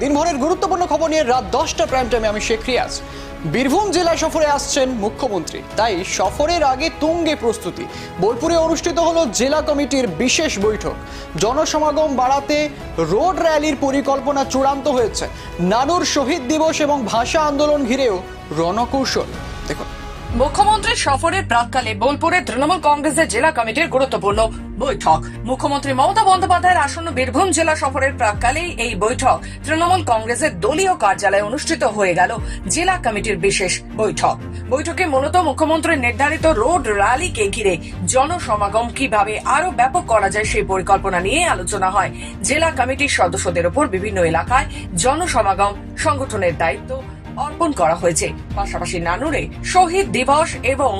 দিনভরের গুরুত্বপূর্ণ খবর নিয়ে রাত দশটা প্রাইম টাইমে আমি শেখ রিয়াজ। বীরভূম জেলা সফরে আসছেন মুখ্যমন্ত্রী। তাই সফরের আগে তুঙ্গে প্রস্তুতি। বোলপুরে অনুষ্ঠিত হলো জেলা কমিটির বিশেষ বৈঠক। জনসমাগম বাড়াতে রোড র্যালির পরিকল্পনা চূড়ান্ত হয়েছে। নানুর শহীদ দিবস এবং ভাষা আন্দোলন ঘিরেও রণকৌশল। দেখুন। মুখ্যমন্ত্রীর সফরের প্রাককালে বোলপুরে তৃণমূল কংগ্রেসের জেলা কমিটির গুরুত্বপূর্ণ বৈঠক। মুখ্যমন্ত্রী মমতা বন্দ্যোপাধ্যায়ের আসন্ন বীরভূম জেলা সফরের প্রাককালেই এই বৈঠক তৃণমূল কংগ্রেসের দলীয় কার্যালয়ে অনুষ্ঠিত হয়ে গেল জেলা কমিটির বিশেষ বৈঠক। বৈঠকে মূলত মুখ্যমন্ত্রীর নির্ধারিত রোড র্যালিকে ঘিরে জনসমাগম কীভাবে আরও ব্যাপক করা যায় সেই পরিকল্পনা নিয়ে আলোচনা হয়। জেলা কমিটির সদস্যদের উপর বিভিন্ন এলাকায় জনসমাগম সংগঠনের দায়িত্ব অর্পণ করা হয়েছে। পাশাপাশি নানুরে শহীদ দিবস এবং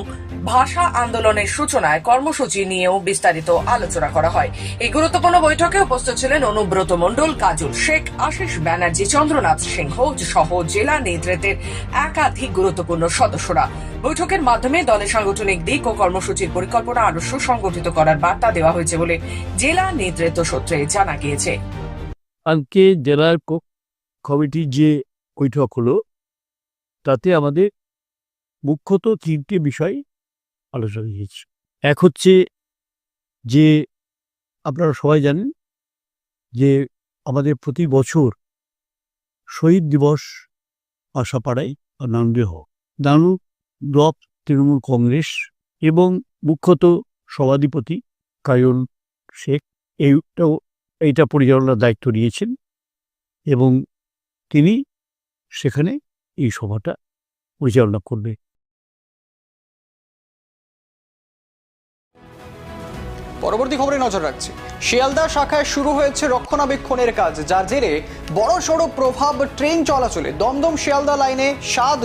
ভাষা আন্দোলনের সূচনায় কর্মসূচি নিয়েও বিস্তারিত আলোচনা করা হয়। এই গুরুত্বপূর্ণ বৈঠকে উপস্থিত ছিলেন অনুব্রত মণ্ডল, কাজল শেখ, আশিস ব্যানার্জি, চন্দ্রনাথ সিংহ সহ জেলা নেতৃত্বের একাধিক গুরুত্বপূর্ণ সদস্যরা। বৈঠকের মাধ্যমে দলের সাংগঠনিক দিক ও কর্মসূচির পরিকল্পনা আরও সুসংগঠিত করার বার্তা দেওয়া হয়েছে বলে জেলা নেতৃত্ব সূত্রে জানা গিয়েছে। আজকে জেলার ক- কমিটির যে বৈঠক হলো, তাতে আমাদের মুখ্যত তিনটি বিষয় আলোচনা হয়েছে এক হচ্ছে যে, আপনারা সবাই জানেন যে, আমাদের প্রতি বছর শহীদ দিবস আশাপাড়ায় নানুরে হোক নানু ব্লক তৃণমূল কংগ্রেস এবং মুখ্যত সভাধিপতি কায়ন শেখ এইটাও এইটা পরিচালনার দায়িত্ব নিয়েছেন এবং তিনি সেখানে এই সভাটা পরিচালনা করবে। পরবর্তী খবরে নজর রাখছি। শিয়ালদা শাখায় শুরু হয়েছে রক্ষণাবেক্ষণের কাজ, যার জেরে বড় সড়ো প্রভাব ট্রেন চলাচলে। দমদম শিয়ালদা লাইনে সাত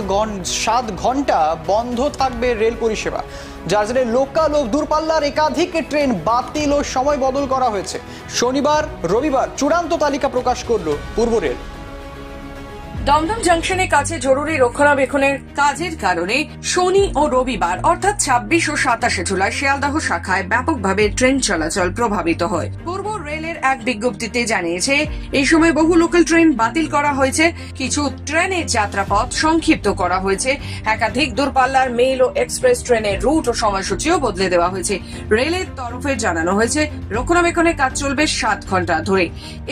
সাত ঘণ্টা বন্ধ থাকবে রেল পরিষেবা। যার জেরে লোকাল ও দূরপাল্লার একাধিক ট্রেন বাতিল ও সময় বদল করা হয়েছে। শনিবার, রবিবার চূড়ান্ত তালিকা প্রকাশ করল পূর্ব রেল। দমদম জংশনের কাছে জরুরি রক্ষণাবেক্ষণের কাজের কারণে শনি ও রবিবার, অর্থাৎ ছাব্বিশ ও সাতাশে জুলাই শিয়ালদাহ শাখায় ব্যাপকভাবে ট্রেন চলাচল প্রভাবিত হয়। পূর্ব রেলের এক বিজ্ঞপ্তিতে জানিয়েছে, এই সময় বহু লোকাল ট্রেন বাতিল করা হয়েছে, কিছু ট্রেনের যাত্রাপথ সংক্ষিপ্ত করা হয়েছে, একাধিক দূরপাল্লার মেল ও এক্সপ্রেস ট্রেনের রুট ও সময়সূচিও বদলে দেওয়া হয়েছে। রেলের তরফে জানানো হয়েছে, রক্ষণাবেক্ষণের কাজ চলবে সাত ঘণ্টা ধরে।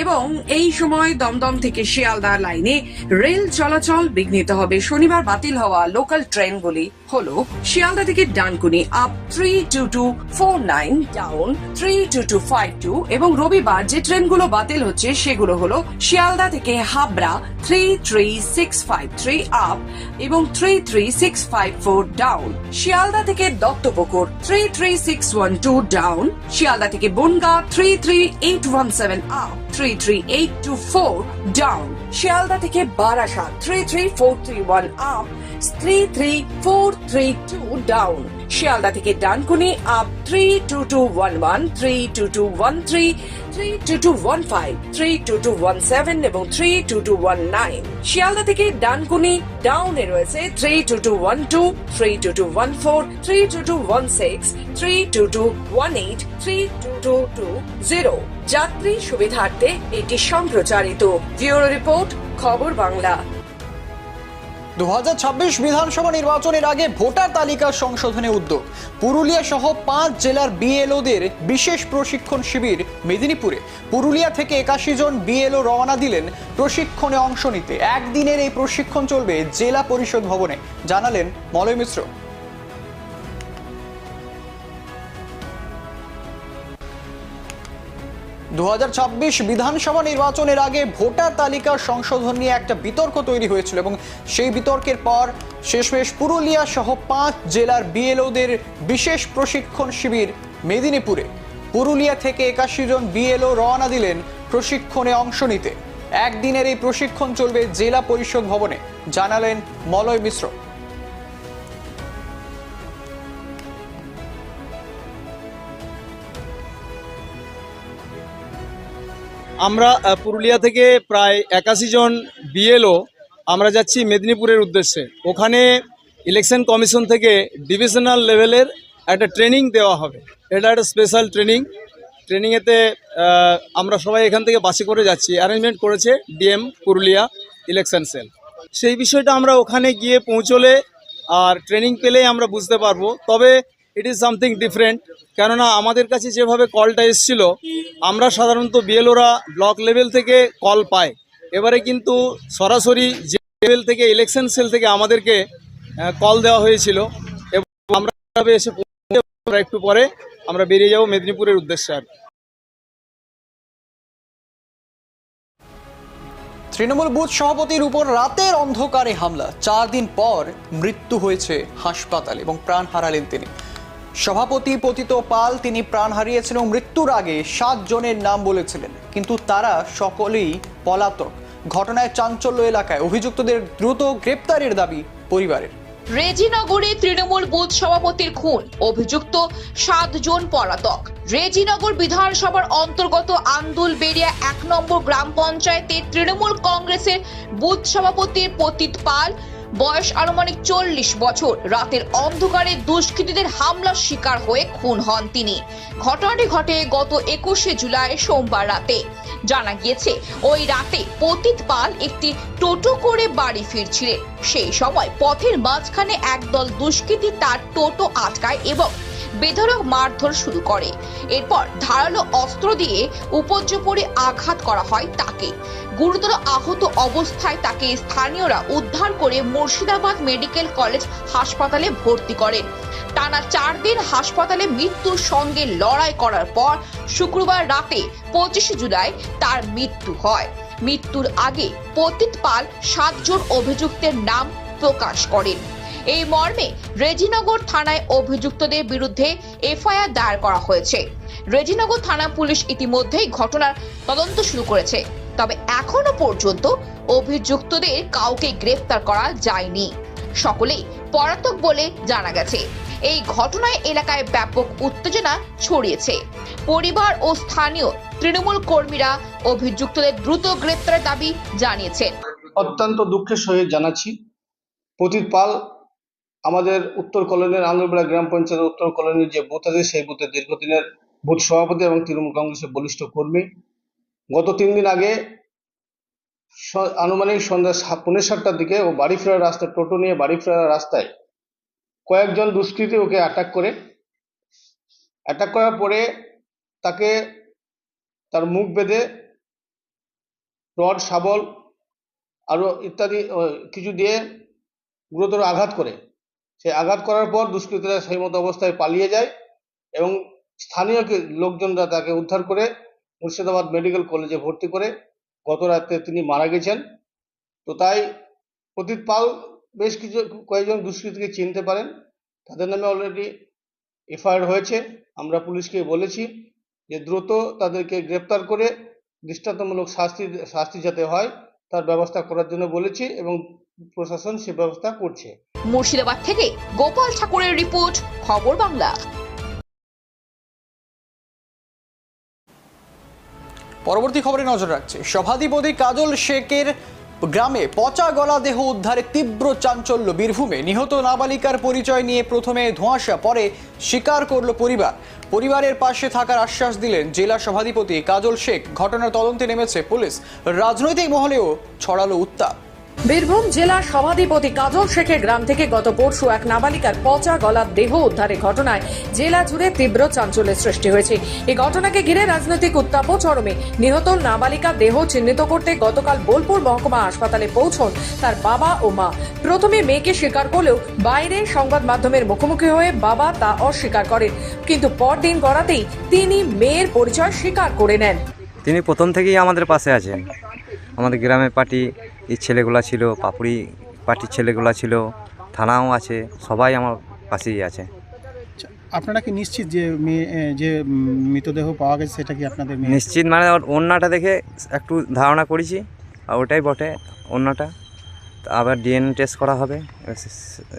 এবং এই সময় দমদম থেকে শিয়ালদা লাইনে রেল চলাচল বিঘ্নিত হবে। শনিবার বাতিল হওয়া লোকাল ট্রেনগুলি হলো শিয়ালদা থেকে Dankuni up three two two four nine down three two two five two এবং রবিবার যে ট্রেনগুলো বাতিল হচ্ছে সেগুলো হলো শিয়ালদা থেকে Habra three three six five three up এবং three three six five four down Sealdah থেকে Duttapukur three three six one two down Sealdah থেকে Bongaon three three eight one seven up three three eight two four down Sealdah থেকে Barasat three three four three one up three three four three two down Sealdah থেকে Dankuni up three two two one one three two two one three three two two one five three two two one seven এবং three two two one nine Sealdah থেকে ডানকুনি ডাউনে রয়েছে three two two one two three two two one four three two two one six three two two one eight three two two two zero যাত্রী সুবিধার্থে এটি সম্প্রচারিত bureau report খবর বাংলা দু হাজার ছাব্বিশ বিধানসভা নির্বাচনের আগে ভোটার তালিকা সংশোধনে উদ্যোগ। পুরুলিয়া সহ পাঁচ জেলার বিএলওদের বিশেষ প্রশিক্ষণ শিবির মেদিনীপুরে। পুরুলিয়া থেকে একাশি জন বিএলও রওনা দিলেন প্রশিক্ষণে অংশ নিতে। একদিনের এই প্রশিক্ষণ চলবে জেলা পরিষদ ভবনে, জানালেন মলয় মিশ্র। দু হাজার ছাব্বিশ বিধানসভা নির্বাচনের আগে ভোটার তালিকা সংশোধন নিয়ে একটা বিতর্ক তৈরি হয়েছিল এবং সেই বিতর্কের পর শেষমেশ পুরুলিয়া সহ পাঁচ জেলার বিএলওদের বিশেষ প্রশিক্ষণ শিবির মেদিনীপুরে। পুরুলিয়া থেকে একাশি জন বিএলও রওনা দিলেন প্রশিক্ষণে অংশ নিতে। একদিনের এই প্রশিক্ষণ চলবে জেলা পরিষদ ভবনে, জানালেন মলয় মিশ্র। আমরা পুরুলিয়া থেকে প্রায় একাশি জন বিএলও আমরা যাচ্ছি মেদিনীপুরের উদ্দেশ্যে। ওখানে ইলেকশন কমিশন থেকে ডিভিশনাল লেভেলের একটা ট্রেনিং দেওয়া হবে। এটা একটা স্পেশাল ট্রেনিং ট্রেনিংয়েতে আমরা সবাই এখান থেকে বাসে করে যাচ্ছি। অ্যারেঞ্জমেন্ট করেছে ডিএম পুরুলিয়া ইলেকশন সেল সেই বিষয়টা আমরা ওখানে গিয়ে পৌঁছলে আর ট্রেনিং পেলেই আমরা বুঝতে পারব। তবে ইট ইজ সামথিং ডিফারেন্ট কেননা আমাদের কাছে যেভাবে কলটা এসেছিল, আমরা সাধারণত বিএলওরা ব্লক লেভেল থেকে কল পাই এবারে কিন্তু সরাসরি যে লেভেল থেকে ইলেকশন সেল থেকে আমাদেরকে কল দেওয়া হয়েছিল। এবং আমরা এসে একটু পরে আমরা বেরিয়ে যাব মেদিনীপুরের উদ্দেশ্যে আর তৃণমূল বুথ সভাপতির উপর রাতের অন্ধকারে হামলা। চার দিন পর মৃত্যু হয়েছে হাসপাতালে এবং প্রাণ হারালেন তিনি। সভাপতি পতিত পাল, তিনি প্রাণ হারিয়েছেন এবং মৃত্যুর আগে সাত জনের নাম বলেছিলেন। কিন্তু তারা সকলেই পলাতক। ঘটনায় চাঞ্চল্য এলাকায় অভিযুক্তদের দ্রুত গ্রেপ্তারের দাবি পরিবারের। রেজিনগরে তৃণমূল বুথ সভাপতির খুন। অভিযুক্ত সাতজন পলাতক। রেজিনগর বিধানসভার অন্তর্গত আন্দুল বেরিয়া এক নম্বর গ্রাম পঞ্চায়েতের তৃণমূল কংগ্রেসের বুথ সভাপতির পতিত পাল বয়স আনুমানিক চল্লিশ বছর। রাতের অন্ধকারে দুষ্কৃতীদের হামলার শিকার হয়ে খুন হন তিনি। ঘটনাটি ঘটে গত একুশে জুলাই সোমবার রাতে। জানা গিয়েছে, ওই রাতে পতিত পাল একটি টোটো করে বাড়ি ফিরছিলেন। সেই সময় পথের মাঝখানে একদল দুষ্কৃতী তার টোটো আটকায় এবং বেধড়ক মারধর শুরু করে। এরপর ধারালো অস্ত্র দিয়ে উপর্যুপরি আঘাত করা হয় তাকে। গুরুতর আহত অবস্থায় তাকে স্থানীয়রা উদ্ধার করে মুর্শিদাবাদ মেডিকেল কলেজ হাসপাতালে ভর্তি করেন। টানা চার দিন হাসপাতালে মৃত্যুর সঙ্গে লড়াই করার পর শুক্রবার রাতে পঁচিশে জুলাই তার মৃত্যু হয়। মৃত্যুর আগে পতিত পাল সাতজন অভিযুক্তের নাম প্রকাশ করেন। এই মর্মে রেজিনগর থানায় অভিযুক্তদের বিরুদ্ধে এফআইআর দায়ের করা হয়েছে। রেজিনগর থানা পুলিশ ইতিমধ্যেই ঘটনার তদন্ত শুরু করেছে। তবে এখনও পর্যন্ত অভিযুক্তদের কাউকে গ্রেফতার করা যায়নি। সকলেই পলাতক বলে জানা গেছে। এই ঘটনায় এলাকায় ব্যাপক উত্তেজনা ছড়িয়েছে। পরিবার ও স্থানীয় তৃণমূল কর্মীরা অভিযুক্তদের দ্রুত গ্রেপ্তারের দাবি জানিয়েছেন। অত্যন্ত দুঃখের সহিত জানাচ্ছি। পতিত পাল আমাদের উত্তর কলোনির আন্দরবেড়া গ্রাম পঞ্চায়েতের উত্তর কলোনির যে বুথ আছে, সেই বুথের দীর্ঘদিনের বুথ সভাপতি এবং তৃণমূল কংগ্রেসের বলিষ্ঠ কর্মী। গত তিন দিন আগে আনুমানিক সন্ধ্যা সা- পৌনে সাতটার দিকে ও বাড়ি ফেরার রাস্তায়, টোটো নিয়ে বাড়ি ফেরার রাস্তায় কয়েকজন দুষ্কৃতী ওকে অ্যাটাক করে। অ্যাটাক করার পরে তাকে তার মুখ বেঁধে রড, শাবল আরও ইত্যাদি কিছু দিয়ে গুরুতর আঘাত করে। সেই আঘাত করার পর দুষ্কৃতীরা সেই মতো অবস্থায় পালিয়ে যায় এবং স্থানীয় লোকজনরা তাকে উদ্ধার করে মুর্শিদাবাদ মেডিকেল কলেজে ভর্তি করে গত রাতে তিনি মারা গেছেন। তো তাই প্রতীত পাল বেশ কিছু কয়েকজন দুষ্কৃতীকে চিনতে পারেন। তাদের নামে অলরেডি এফআইআর হয়েছে। আমরা পুলিশকে বলেছি যে দ্রুত তাদেরকে গ্রেপ্তার করে দৃষ্টান্তমূলক শাস্তি শাস্তি যাতে হয় তার ব্যবস্থা করার জন্য বলেছি এবং প্রশাসন সে ব্যবস্থা করছে। মুর্শিদাবাদ থেকে গোপাল ঠাকুরের রিপোর্ট খবর বাংলা। পরবর্তী খবরে নজর রাখছে। সভাধিপতি কাজল শেখের গ্রামে পচা গলা দেহ উদ্ধারে তীব্র চাঞ্চল্য। বীরভূমে নিহত নাবালিকার পরিচয় নিয়ে প্রথমে ধোঁয়াশা পরে স্বীকার করল পরিবার। পরিবারের পাশে থাকার আশ্বাস দিলেন জেলা সভাধিপতি কাজল শেখ। ঘটনার তদন্তে নেমেছে পুলিশ। রাজনৈতিক মহলেও ছড়ালো উত্তাপ। বীরভূম জেলা সভাধিপতি কাজল শেখের গ্রাম থেকে গত পরশু এক নাবালিকার পচা গলার দেহ উদ্ধারের ঘটনায় জেলা জুড়ে তীব্র চাঞ্চল্যের সৃষ্টি হয়েছে। এই ঘটনাকে ঘিরে রাজনৈতিক উত্তাপ চরমে নিহত নাবালিকার দেহ চিহ্নিত করতে গতকাল বোলপুর মহকুমা হাসপাতালে পৌঁছন তার বাবা ও মা। প্রথমে মেয়েকে স্বীকার করলেও বাইরে সংবাদ মাধ্যমের মুখোমুখি হয়ে বাবা তা অস্বীকার করেন। কিন্তু পরদিন গড়াতেই তিনি মেয়ের পরিচয় স্বীকার করে নেন। তিনি প্রথম থেকেই আমাদের পাশে আছেন। আমাদের গ্রামের পার্টি এই ছেলেগুলা ছিল পাপড়ি পার্টির ছেলেগুলো ছিল থানাও আছে সবাই আমার পাশেই আছে। আপনারা কি নিশ্চিত যে মেয়ে যে মৃতদেহ পাওয়া গেছে সেটা কি আপনাদের নিশ্চিত মানে ওর অন্যটা দেখে একটু ধারণা করেছি আর ওটাই বটে তা আবার ডিএনএ টেস্ট করা হবে।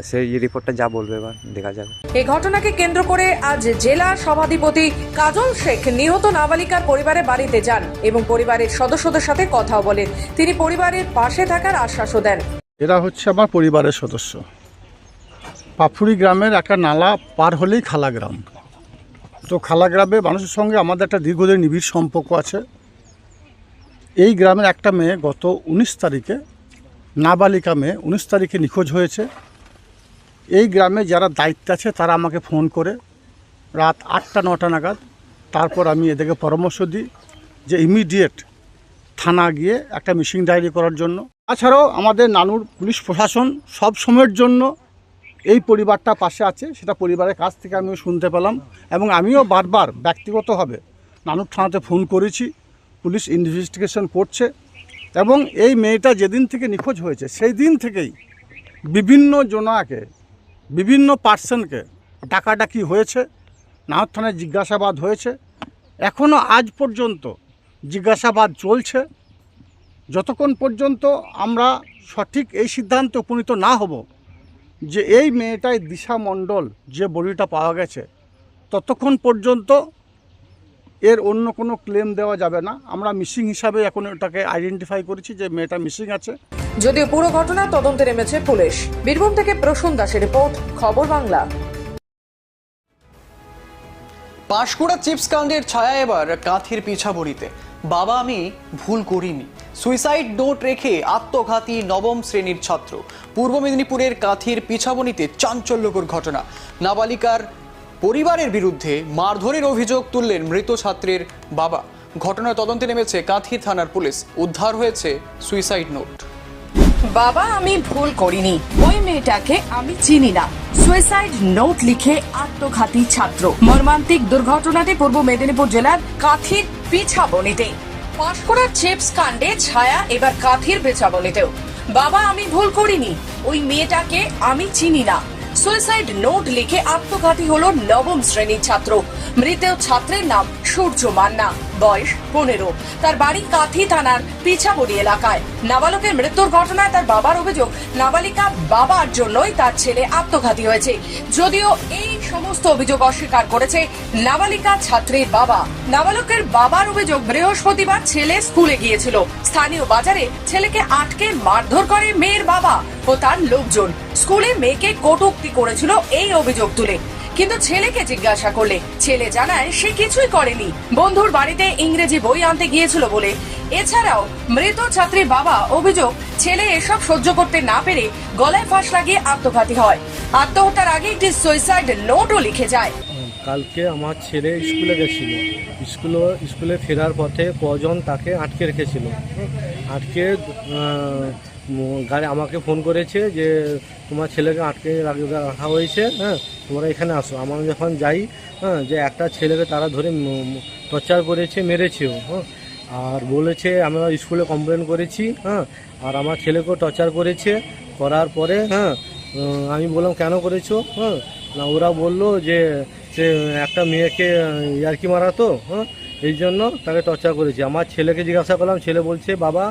সেই রিপোর্টটা যা বলবে এবার দেখা যাবে। এই ঘটনাকে কেন্দ্র করে আজ জেলা সভাধিপতি কাজল শেখ নিহত নাবালিকার পরিবারের বাড়িতে যান এবং পরিবারের সদস্যদের সাথে কথাও বলেন। তিনি পরিবারের পাশে থাকার আশ্বাসও দেন। এরা হচ্ছে আমার পরিবারের সদস্য। পাফুরি গ্রামের একটা নালা পার হলেই খালা গ্রাম। তো খালা গ্রামে মানুষের সঙ্গে আমাদের একটা দীর্ঘদিন নিবিড় সম্পর্ক আছে। এই গ্রামের একটা মেয়ে গত উনিশ তারিখে নাবালিকা মেয়ে উনিশ তারিখে নিখোঁজ হয়েছে। এই গ্রামে যারা দায়িত্বে আছে, তারা আমাকে ফোন করে রাত আটটা, নটা নাগাদ। তারপর আমি এদেরকে পরামর্শ দিই যে ইমিডিয়েট থানা গিয়ে একটা মিসিং ডায়েরি করার জন্য। তাছাড়াও আমাদের নানুর পুলিশ প্রশাসন সব সময়ের জন্য এই পরিবারটা পাশে আছে, সেটা পরিবারের কাছ থেকে আমিও শুনতে পেলাম এবং আমিও বারবার ব্যক্তিগতভাবে নানুর থানাতে ফোন করেছি। পুলিশ ইনভেস্টিগেশন করছে। এবং এই মেয়েটা যেদিন থেকে নিখোঁজ হয়েছে, সেই দিন থেকেই বিভিন্ন জনাকে, বিভিন্ন পার্সনকে ডাকাডাকি হয়েছে, নাহর থানায় জিজ্ঞাসাবাদ হয়েছে। এখনও আজ পর্যন্ত জিজ্ঞাসাবাদ চলছে। যতক্ষণ পর্যন্ত আমরা সঠিক এই সিদ্ধান্তে উপনীত না হব যে এই মেয়েটাই দিশা মণ্ডল যে বডিটা পাওয়া গেছে, ততক্ষণ পর্যন্ত এর অন্য কোনো ক্লেম দেওয়া যাবে না। আমরা মিসিং হিসাবে এখন ওটাকে আইডেন্টিফাই করেছি যে মেয়েটা মিসিং আছে। যদিও পুরো ঘটনা তদন্তে নেমেছে পুলিশ। বীরভূম থেকে প্রসূন দাসের রিপোর্ট খবর বাংলা। পাঁশকুড়া চিপস কাণ্ডের ছায়া এবার কাঁথির পিছাবড়িতে। বাবা আমি ভুল করিনি। সুইসাইড নোট রেখে আত্মঘাতী নবম শ্রেণির ছাত্র। পূর্ব মেদিনীপুরের কাঁথির পিছাবনিতে চাঞ্চল্যকর ঘটনা। নাবালিকার পরিবারের বিরুদ্ধে মারধরের অভিযোগ তুললেন মৃত ছাত্রের বাবা। ঘটনার তদন্তে নেমেছে কাঁথি থানার পুলিশ। উদ্ধার হয়েছে সুইসাইড নোট। বাবা, আমি ভুল করিনি। ওই মেয়েটাকে আমি চিনি না। সুইসাইড নোট লিখে আত্মঘাতী ছাত্র। মর্মান্তিক দুর্ঘটনাটি পূর্ব মেদিনীপুর জেলার কাথির পিছাবনিতে পাঁশকুড়ার চিপস কাণ্ডে ছায়া এবার কাথির পিছাবনিতেও বাবা, আমি ভুল করিনি। ওই মেয়েটাকে আমি চিনি না। সুইসাইড নোট লিখে আত্মঘাতী হল নবম শ্রেণির ছাত্র। মৃত ছাত্রের নাম সূর্য মান্না। বয়স পনেরো। তার বাড়ি কাথি থানার পিছাবড়ি এলাকায়। নাবালকের মৃত্যুর ঘটনায় তার বাবার অভিযোগ, নাবালিকা বাবার জন্যই তার ছেলে আত্মঘাতী হয়েছে। যদিও এই সমস্ত অভিযোগ অস্বীকার করেছে নাবালিকা ছাত্রীর বাবা। নাবালকের বাবার অভিযোগ, বৃহস্পতিবার ছেলে স্কুলে গিয়েছিল। স্থানীয় বাজারে ছেলেকে আটকে মারধর করে মেয়ের বাবা ও তার লোকজন। স্কুলে মেয়েকে কটূক্তি করেছিল এই অভিযোগ তুলে। কিন্তু ছেলেকে জিজ্ঞাসা করলে, ছেলে জানায় সে কিছুই করেনি। বন্ধুর বাড়িতে ইংরেজি বই আনতে গিয়েছিল বলে। এছাড়াও, মৃত ছাত্রীর বাবা অভিযোগ, ছেলে এসব সহ্য করতে না পেরে গলায় ফাঁস লাগিয়ে আত্মঘাতী হয়। আত্মহত্যার আগে একটি সুইসাইড নোটও লিখে যায়। কালকে আমার ছেলে স্কুলে গেছিল। স্কুলে স্কুলে ফেরার পথে কজন তাকে আটকে রেখেছিল? আটকে গাড়ি আমাকে ফোন করেছে যে তোমার ছেলেকে আটকে রাখ- হয়েছে হ্যাঁ তোমরা এখানে আসো। আমরা যখন যাই হ্যাঁ যে একটা ছেলেকে তারা ধরে টর্চার করেছে, মেরেছেও হ্যাঁ আর বলেছে, আমরা স্কুলে কমপ্লেন করেছি হ্যাঁ আর আমার ছেলেকেও টর্চার করেছে। করার পরে হ্যাঁ আমি বললাম, কেন করেছ? হ্যাঁ না, ওরা বলল যে সে একটা মেয়েকে ইয়ার্কি মারাতো হ্যাঁ এই জন্য তাকে টর্চার করেছি। আমার ছেলেকে জিজ্ঞাসা করলাম, ছেলে বলছে, বাবা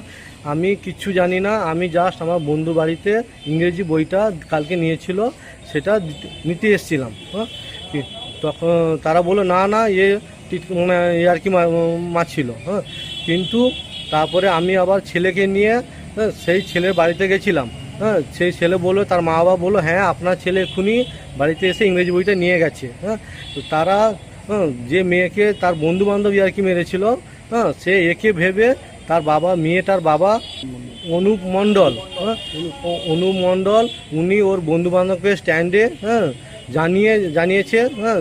আমি কিচ্ছু জানি না আমি জাস্ট আমার বন্ধু বাড়িতে ইংরেজি বইটা কালকে নিয়েছিল সেটা নিতে এসেছিলাম হ্যাঁ? তখন তারা বলল না না এ আর কি ইয়ার্কি মারছিল হ্যাঁ? কিন্তু তারপরে আমি আবার ছেলেকে নিয়ে হ্যাঁ, সেই ছেলের বাড়িতে গেছিলাম হ্যাঁ? সেই ছেলে বলল তার মা বাবা বলল হ্যাঁ আপনার ছেলে এক্ষুনি বাড়িতে এসে ইংরেজি বইটা নিয়ে গেছে হ্যাঁ? তো তারা হ্যাঁ, যে মেয়েকে তার বন্ধু বান্ধব আর কি মেরেছিল হ্যাঁ সে একে ভেবে তার বাবা, মেয়েটার বাবা অনুপ মণ্ডল হ্যাঁ? অনুপ মণ্ডল, উনি ওর বন্ধু বান্ধবকে স্ট্যান্ডে হ্যাঁ জানিয়ে, জানিয়েছে হ্যাঁ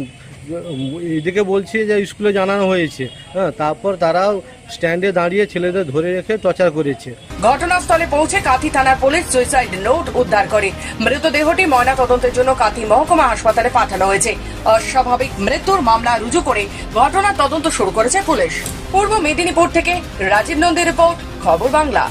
এদিকে বলছে যে স্কুলে জানানো হয়েছে। হ্যাঁ তারপর তারা স্ট্যান্ডে দাঁড়িয়ে ছেলেদের ধরে রেখে টর্চার করেছে। ঘটনাস্থলে পৌঁছে কাথি থানার পুলিশ সুইসাইড নোট উদ্ধার করে। মৃতদেহটি ময়না তদন্তের জন্য কাথি মহকুমা হাসপাতালে পাঠানো হয়েছে। অস্বাভাবিক মৃত্যুর মামলা রুজু করে ঘটনার তদন্ত শুরু করেছে পুলিশ। পূর্ব মেদিনীপুর থেকে রাজীব নন্দীর রিপোর্ট, খবর বাংলা।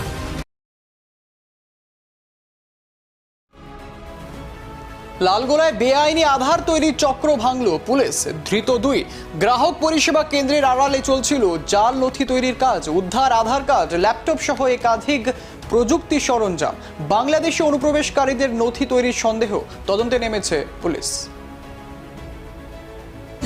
লালগোলায় বেআইনি আধার তৈরির চক্র ভাঙল। পুলিশ ধৃত দুই। গ্রাহক পরিষেবা কেন্দ্রের আড়ালে চলছিল জাল নথি তৈরির কাজ। উদ্ধার, আধার কার্ড, ল্যাপটপ সহ একাধিক প্রযুক্তি সরঞ্জাম। বাংলাদেশে অনুপ্রবেশকারীদের নথি তৈরির সন্দেহ। তদন্তে নেমেছে পুলিশ।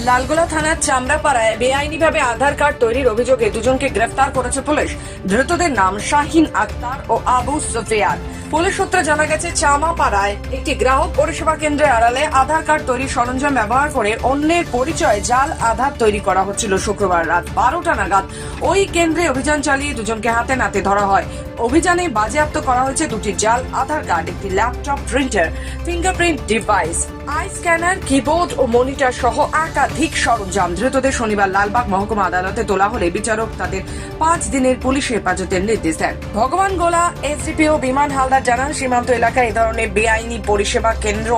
লালগোলা থানার চামড়াপাড়ায় বেআইনিভাবে আধার কার্ড তৈরির অভিযোগে দুজনকে গ্রেফতার করেছে পুলিশ। ধৃতদের নাম শাহিন আক্তার ও আবু সুফিয়ান। পুলিশ সূত্রে জানা গেছে, চামাপাড়ায় একটি গ্রাহক পরিষেবা কেন্দ্রের আড়ালে আধার কার্ড তৈরির সরঞ্জাম ব্যবহার করে অন্যের পরিচয়ে জাল আধার তৈরি করা হচ্ছিল শুক্রবার রাত বারোটা নাগাদ। ওই কেন্দ্রে অভিযান চালিয়ে দুজনকে হাতে নাতে ধরা হয়। অভিযানে বাজেয়াপ্ত করা হয়েছে দুটি জাল, আধার কার্ড, একটি laptop, printer, fingerprint device. Eye scanner, keyboard ও মনিটর সহ একাধিক সরঞ্জাম। ধৃতদের শনিবার লালবাগ মহকুমা আদালতে তোলা হলে বিচারক তাদের পাঁচ দিনের পুলিশ হেফাজতের নির্দেশ দেন। ভগবান গোলা এসডিপিও বিমান হালদার জানান, সীমান্ত এলাকায় এ ধরনের বেআইনি পরিষেবা কেন্দ্র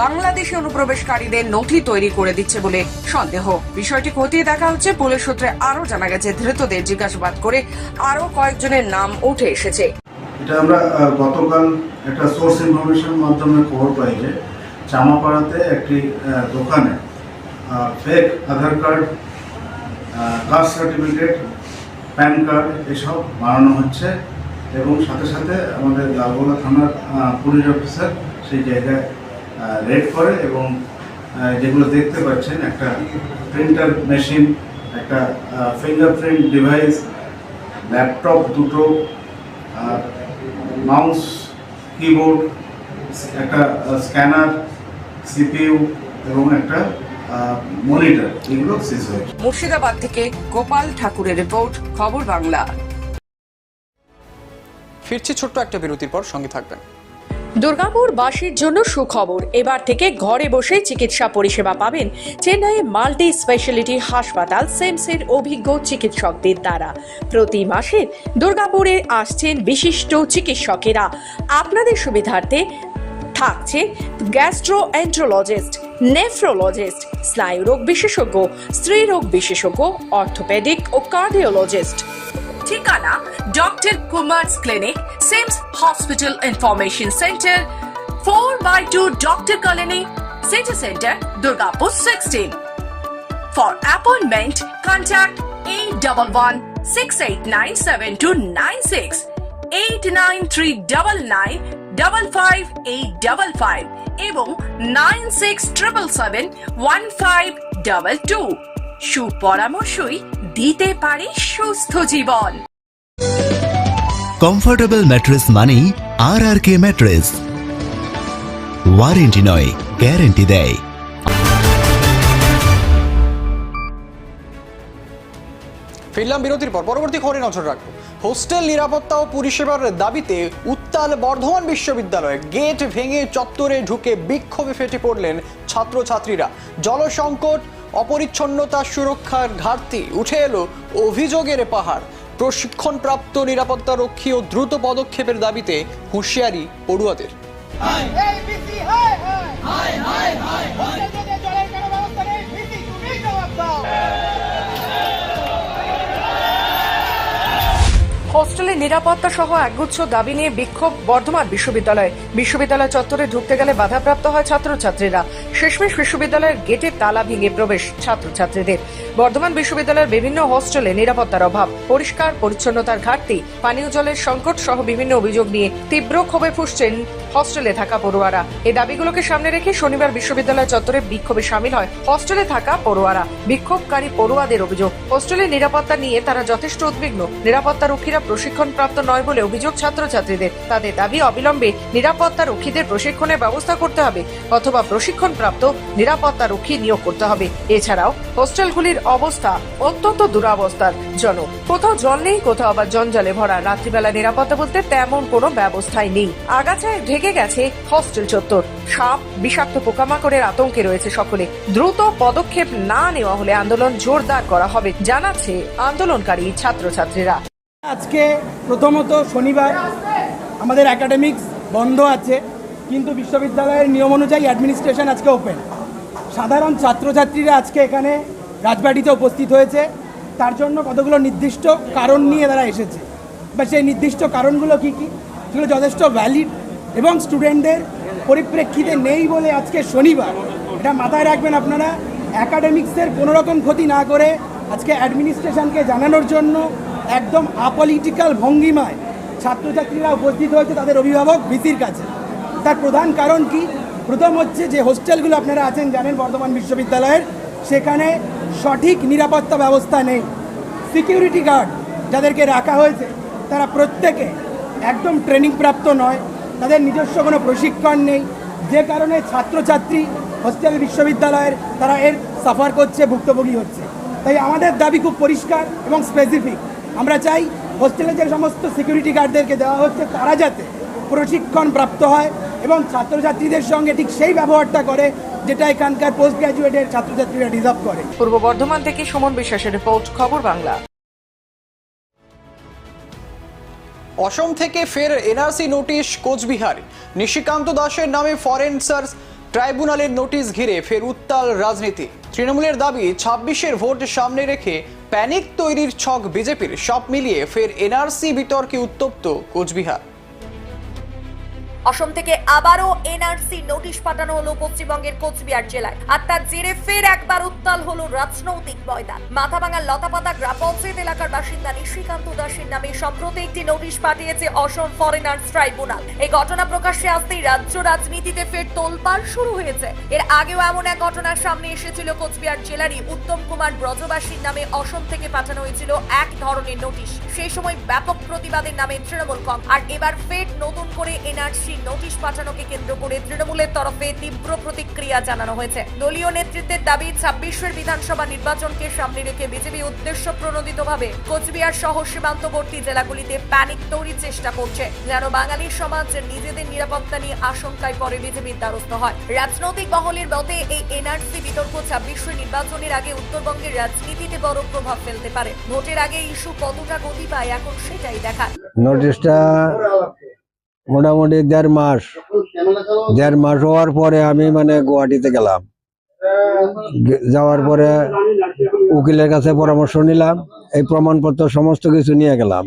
বাংলাদেশে অনুপ্রবেশকারীদের নথি তৈরি করে দিচ্ছে বলে সন্দেহ। বিষয়টি খতিয়ে দেখা হচ্ছে, পুলিশ সূত্রে আরও জানা গেছে, ধৃতদের জিজ্ঞাসাবাদ করে আরও কয়েকজনের নাম উঠে এসেছে। এটা আমরা গতকাল একটা সোর্স ইনফরমেশন মাধ্যমে খবর পাই যে চামাপাড়াতে একটি দোকানে fake Aadhaar card caste certificate PAN card এসব বানানো হচ্ছে এবং সাথে সাথে আমাদের লালগোলা থানার পুলিশ অফিসার সেই জায়গায় রেড করে এবং যেগুলো দেখতে পাচ্ছেন একটা প্রিন্টার মেশিন একটা ফিঙ্গারপ্রিন্ট ডিভাইস ল্যাপটপ দুটো মাউস কিবোর্ড একটা স্ক্যানার সিপিইউ এবং একটা মনিটর এগুলো শেষ হয়েছে মুর্শিদাবাদ থেকে গোপাল ঠাকুরের রিপোর্ট খবর বাংলা। ফিরছি ছোট্ট একটা বিরতির পর সঙ্গে থাকবেন। দুর্গাপুর বাসীর জন্য সুখবর। এবার থেকে ঘরে বসে চিকিৎসা পরিষেবা পাবেন চেন্নাইয়ে মাল্টি স্পেশালিটি হাসপাতাল সেমসের অভিজ্ঞ চিকিৎসকদের দ্বারা। প্রতি মাসে দুর্গাপুরে আসছেন বিশিষ্ট চিকিৎসকেরা। আপনাদের সুবিধার্থে থাকছে গ্যাস্ট্রো এন্ট্রোলজিস্ট নেফ্রোলজিস্ট স্নায়ুরোগ বিশেষজ্ঞ, স্ত্রীরোগ বিশেষজ্ঞ অর্থোপেডিক ও কার্ডিওলজিস্ট ঠিকানা doctor Kumar's clinic SIMS hospital information centre four by two doctor colony city centre Durgapur sixteen For appointment, contact 811-689-7296, 89399-55855 এবং 9677-1522 সুপরামর্শই দিতে পারে সুস্থ জীবন। কমফোর্টেবল ম্যাট্রেস মানেই আর আর কে ম্যাট্রেস ওয়ারেন্টি নয় গ্যারেন্টি দেয়। ফিরলাম বিরতির পর পরবর্তী খবরে নজর রাখব। হোস্টেল নিরাপত্তা ও পরিষেবার দাবিতে উত্তাল বর্ধমান বিশ্ববিদ্যালয়ে গেট ভেঙে চত্বরে ঢুকে বিক্ষোভে ফেটে পড়লেন ছাত্রছাত্রীরা জলসংকট অপরিচ্ছন্নতা সুরক্ষার ঘাটতি উঠে এলো অভিযোগের পাহাড় প্রশিক্ষণপ্রাপ্ত নিরাপত্তা রক্ষী ও দ্রুত পদক্ষেপের দাবিতে হুঁশিয়ারি পড়ুয়াদের হোস্টেলে নিরাপত্তা সহ একগুচ্ছ দাবি নিয়ে বিক্ষোভ বর্ধমান বিশ্ববিদ্যালয়ে। বিশ্ববিদ্যালয় চত্বরে ঢুকতে গেলে বাধাপ্রাপ্ত হয় ছাত্রছাত্রীরা। শেষমেশ বিশ্ববিদ্যালয়ের গেটের তালা ভেঙে প্রবেশ ছাত্রছাত্রীদের। বর্ধমান বিশ্ববিদ্যালয়ের বিভিন্ন হোস্টেলে নিরাপত্তার অভাব, পরিষ্কার পরিচ্ছন্নতার ঘাটতি, পানীয় জলের সংকট সহ বিভিন্ন অভিযোগ নিয়ে তীব্র ক্ষোভে ফুসছেন হস্টেলে থাকা পড়ুয়ারা। এই দাবিগুলোকে সামনে রেখে শনিবার বিশ্ববিদ্যালয় চত্বরে বিক্ষোভে সামিল হয় হস্টেলে থাকা পড়ুয়ারা। বিক্ষোভকারী পড়ুয়াদের অভিযোগ, হোস্টেলের নিরাপত্তা নিয়ে তারা যথেষ্ট উদ্বিগ্ন। নিরাপত্তা রক্ষীরা প্রশিক্ষণপ্রাপ্ত নয় বলে অভিযোগ ছাত্রছাত্রীদের। তাদের দাবি অবিলম্বে নিরাপত্তা রক্ষীদের প্রশিক্ষণের ব্যবস্থা করতে হবে অথবা প্রশিক্ষণপ্রাপ্ত নিরাপত্তা রক্ষী নিয়োগ করতে হবে। এছাড়াও হোস্টেলগুলির অবস্থা অত্যন্ত দুরাবস্থার। জনক কোথাও জল নেই, কোথাও আবার জঞ্জালে ভরা। রাত্রিবেলা নিরাপত্তা বলতে তেমন কোনো ব্যবস্থাই নেই। আগাছায় ঢেকে গেছে হস্টেল চত্বর। সাপ, বিষাক্ত পোকামাকড়ের আতঙ্কে রয়েছে সকলে। দ্রুত পদক্ষেপ না নেওয়া হলে আন্দোলন জোরদার করা হবে, জানাচ্ছে আন্দোলনকারী ছাত্রছাত্রীরা। আজকে প্রথমত শনিবার আমাদের একাডেমিক্স বন্ধ আছে, কিন্তু বিশ্ববিদ্যালয়ের নিয়ম অনুযায়ী অ্যাডমিনিস্ট্রেশন আজকে ওপেন সাধারণ ছাত্রছাত্রীরা আজকে এখানে রাজবাড়িতে উপস্থিত হয়েছে। তার জন্য কতগুলো নির্দিষ্ট কারণ নিয়ে তারা এসেছে? বা সেই নির্দিষ্ট কারণগুলো কি কি? সেগুলো যথেষ্ট ভ্যালিড এবং স্টুডেন্টদের পরিপ্রেক্ষিতে নেই বলে আজকে শনিবার। এটা মাথায় রাখবেন আপনারা অ্যাকাডেমিক্সের কোনোরকম ক্ষতি না করে আজকে অ্যাডমিনিস্ট্রেশনকে জানানোর জন্য একদম আপলিটিক্যাল ভঙ্গিমায় ছাত্রছাত্রীরা উপস্থিত হয়েছে তাদের অভিভাবক ভিসির কাছে। তার প্রধান কারণ কি? প্রথম হচ্ছে যে হোস্টেলগুলো আপনারা আছেন, জানেন বর্ধমান বিশ্ববিদ্যালয়ের, সেখানে সঠিক নিরাপত্তা ব্যবস্থা নেই। সিকিউরিটি গার্ড যাদেরকে রাখা হয়েছে, তারা প্রত্যেকে একদম ট্রেনিং প্রাপ্ত নয়। তাদের নিজস্ব কোনো প্রশিক্ষণ নেই। যে কারণে ছাত্রছাত্রী হোস্টেল বিশ্ববিদ্যালয়ের, তারা এর সাফার করছে, ভুক্তভোগী হচ্ছে। তাই আমাদের দাবি খুব পরিষ্কার এবং স্পেসিফিক আমরা চাই হোস্টেলে যে সমস্ত সিকিউরিটি গার্ডদেরকে দেওয়া হচ্ছে তারা যাতে প্রশিক্ষণ প্রাপ্ত হয় এবং ছাত্রছাত্রীদের সঙ্গে ঠিক সেই ব্যবহারটা করে যেটা এখানকার পোস্ট গ্র্যাজুয়েটের ছাত্রছাত্রীরা ডিজার্ভ করে। পূর্ব বর্ধমান থেকে সুমন বিশ্বাসের রিপোর্ট খবর বাংলা। অসম থেকে ফের এনআরসি নোটিশ কোচবিহার। নিশিকান্ত দাসের নামে ফরেন সার্চ ট্রাইব্যুনালের নোটিশ ঘিরে ফের উত্তাল রাজনীতি। তৃণমূলের দাবি ছাব্বিশের ভোট সামনে রেখে প্যানিক তৈরির ছক বিজেপির সব মিলিয়ে ফের এনআরসি বিতর্কে উত্তপ্ত কোচবিহার। অসম থেকে আবারও এনআরসি নোটিশ পাঠানো হলো পশ্চিমবঙ্গের কোচবিহার জেলায়। আর তার জেরে ফের একবার উত্তাল হলো রাজনৈতিক ময়দান। মাথাভাঙার লতাপাতা গ্রাম পঞ্চায়েত এলাকার বাসিন্দা নিশিকান্ত দাসের নামে সম্প্রতি একটি নোটিশ পাঠিয়েছে অসম ফরেনার্স ট্রাইব্যুনাল। এই ঘটনা প্রকাশ্যে আসতেই রাজ্য রাজনীতিতে ফের তোলপাড় শুরু হয়েছে। এর আগেও এমন এক ঘটনার সামনে এসেছিল কোচবিহার জেলারই উত্তম কুমার ব্রজবাসীর নামে অসম থেকে পাঠানো হয়েছিল এক ধরনের নোটিশ। সেই সময় ব্যাপক প্রতিবাদের নামে তৃণমূল কং আর এবার ফের নতুন করে এনআরসি নোটিশ পাঠানোকে কেন্দ্র করে তৃণমূলের তরফে তীব্র প্রতিক্রিয়া জানানো হয়েছে। দলীয় নেতৃত্বের দাবি, ছাব্বিশের বিধানসভা নির্বাচনকে সামনে রেখে বিজেপি উদ্দেশ্য প্রণোদিতভাবে কোচবিহার সহ সীমান্তবর্তী জেলাগুলিতে প্যানিক তৈরির চেষ্টা করছে। যেন বাঙালি সমাজ নিজেদের নিরাপত্তা নিয়ে আশঙ্কায় পড়ে বিজেপির দ্বারস্থ হয়। রাজনৈতিক মহলের মতে, এই এনআরসি বিতর্ক ছাব্বিশের নির্বাচনের আগে উত্তরবঙ্গের রাজনীতিতে বড় প্রভাব ফেলতে পারে। ভোটের আগে ইস্যু কতটা গতি পায়, এখন সেটাই দেখার। নোটিশটা মোটামুটি দেড় মাস। দেড় মাস হওয়ার পরে আমি মানে গুয়াহাটিতে গেলাম। যাওয়ার পরে উকিলের কাছে পরামর্শ নিলাম, এই প্রমাণপত্র সমস্ত কিছু নিয়ে গেলাম।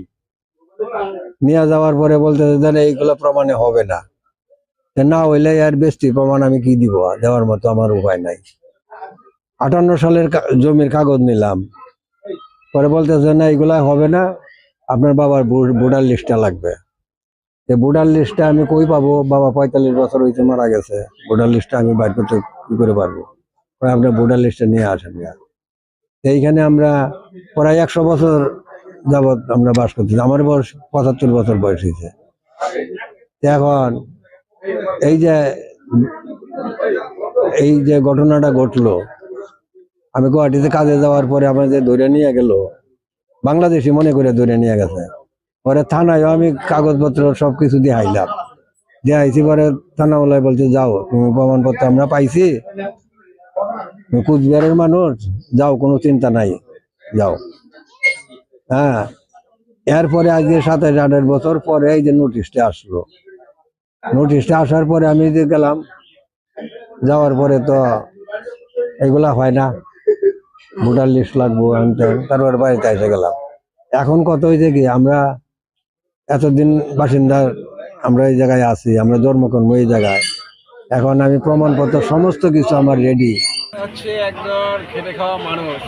নিয়ে যাওয়ার পরে বলতে দেন এইগুলো প্রমাণে হবে না। না হইলে আর বেশি প্রমাণ আমি কি দিব? দেওয়ার মতো আমার উপায় নাই। আটান্ন সালের জমির কাগজ নিলাম। পরে বলতেছে, না এগুলা হবে না। আপনার বাবার ভোটার লিস্টটা লাগবে। যে ভোটার লিস্টটা আমি কই পাবো? বাবা পঁয়তাল্লিশ বছর হয়েছে মারা গেছে। ভোটার লিস্টটা আমি বাইর করতে কি করে পারব? পরে আপনার ভোটার লিস্টটা নিয়ে আসেন। এইখানে আমরা প্রায় একশো বছর যাবৎ আমরা বাস করতেছি। আমার বয়স পঁচাত্তর বছর বয়স হয়েছে এখন এই যে এই যে ঘটনাটা ঘটলো, আমি গুয়াহাটিতে কাজে যাওয়ার পরে আমাদের ধরে নিয়ে গেল, বাংলাদেশি মনে করে ধরে নিয়ে গেছে। পরে থানায় আমি কাগজপত্র সবকিছু দিয়ে আইলাম দিয়ে আইছি পরে থানাওয়ালায় বলছে, যাও, তুমি প্রমাণপত্র আমরা পাইছি। কুচবিহারের মানুষ, যাও, কোনো চিন্তা নাই, যাও। হ্যাঁ এরপরে আজকে সাতাশ আঠাশ বছর পরে এই যে নোটিশটা আসলো। নোটিশটা আসার পরে আমি যে গেলাম, যাওয়ার পরে তো এগুলা হয় না। ভোটার লিস্ট লাগবো আনতেন তারপর বাড়িতে এসে গেলাম। এখন কত হয়েছে কি, আমরা এতদিন বাসিন্দা আমরা এই জায়গায় আছি আমরা জন্মকর্ম এই জায়গায়। এখন আমি প্রমাণপত্র সমস্ত কিছু আমার রেডি হচ্ছে একজন খেটে খাওয়া মানুষ।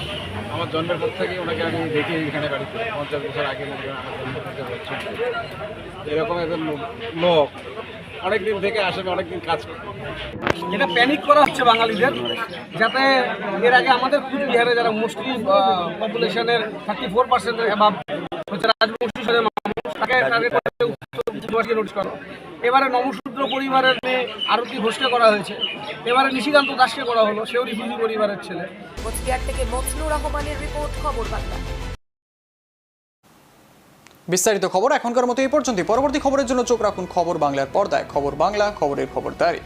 আমার জন্মের পর থেকে ওনাকে আমি দেখি এখানে বাড়িতে। পঞ্চাশ বছর আগে। এরকম একজন লোক- অনেকদিন থেকে আসবে অনেকদিন কাজ করে। প্যানিক করা হচ্ছে বাঙালিদের যাতে এর আগে আমাদের কুচবিহারে যারা মুসলিম পপুলেশনের থার্টি ফোর পার্সেন্টের অ্যাভাব হচ্ছে রাজবংশী এবারে নমশূদ্র পরিবারের মেয়ে আরতি ঘোষকে করা হয়েছে। এবারে নিশিকান্ত দাসকে করা হলো সেও রিফিউজি পরিবারের ছেলে। কোচবিহার থেকে মজনু রহমানের রিপোর্ট খবর বাংলা। বিস্তারিত খবর এখনকার মতো এই পর্যন্ত পরবর্তী খবরের জন্য চোখ রাখুন খবর বাংলার পর্দায়। খবর বাংলা খবরের খবরদারি।